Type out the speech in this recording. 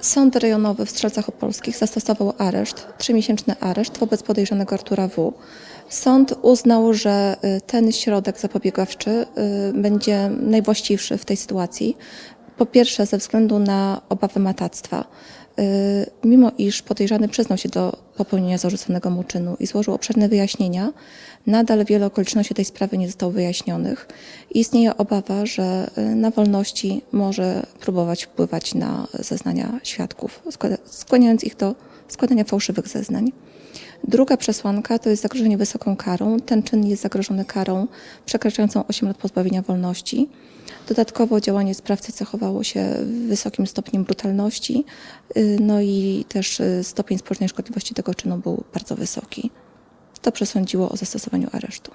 Sąd rejonowy w Strzelcach Opolskich zastosował areszt, trzymiesięczny areszt wobec podejrzanego Artura W. Sąd uznał, że y, ten środek zapobiegawczy y, będzie najwłaściwszy w tej sytuacji. Po pierwsze, ze względu na obawę matactwa. Y, Mimo iż podejrzany przyznał się do popełnienia zarzuconego mu czynu i złożył obszerne wyjaśnienia, nadal wiele okoliczności tej sprawy nie zostało wyjaśnionych i istnieje obawa, że y, na wolności może próbować wpływać na zeznania świadków, skłaniając ich do składania fałszywych zeznań. Druga przesłanka to jest zagrożenie wysoką karą. Ten czyn jest zagrożony karą przekraczającą 8 lat pozbawienia wolności. Dodatkowo działanie sprawcy cechowało się wysokim stopniem brutalności, y, no i też y, stopień społecznej szkodliwości tego czynu był bardzo wysoki. To przesądziło o zastosowaniu aresztu.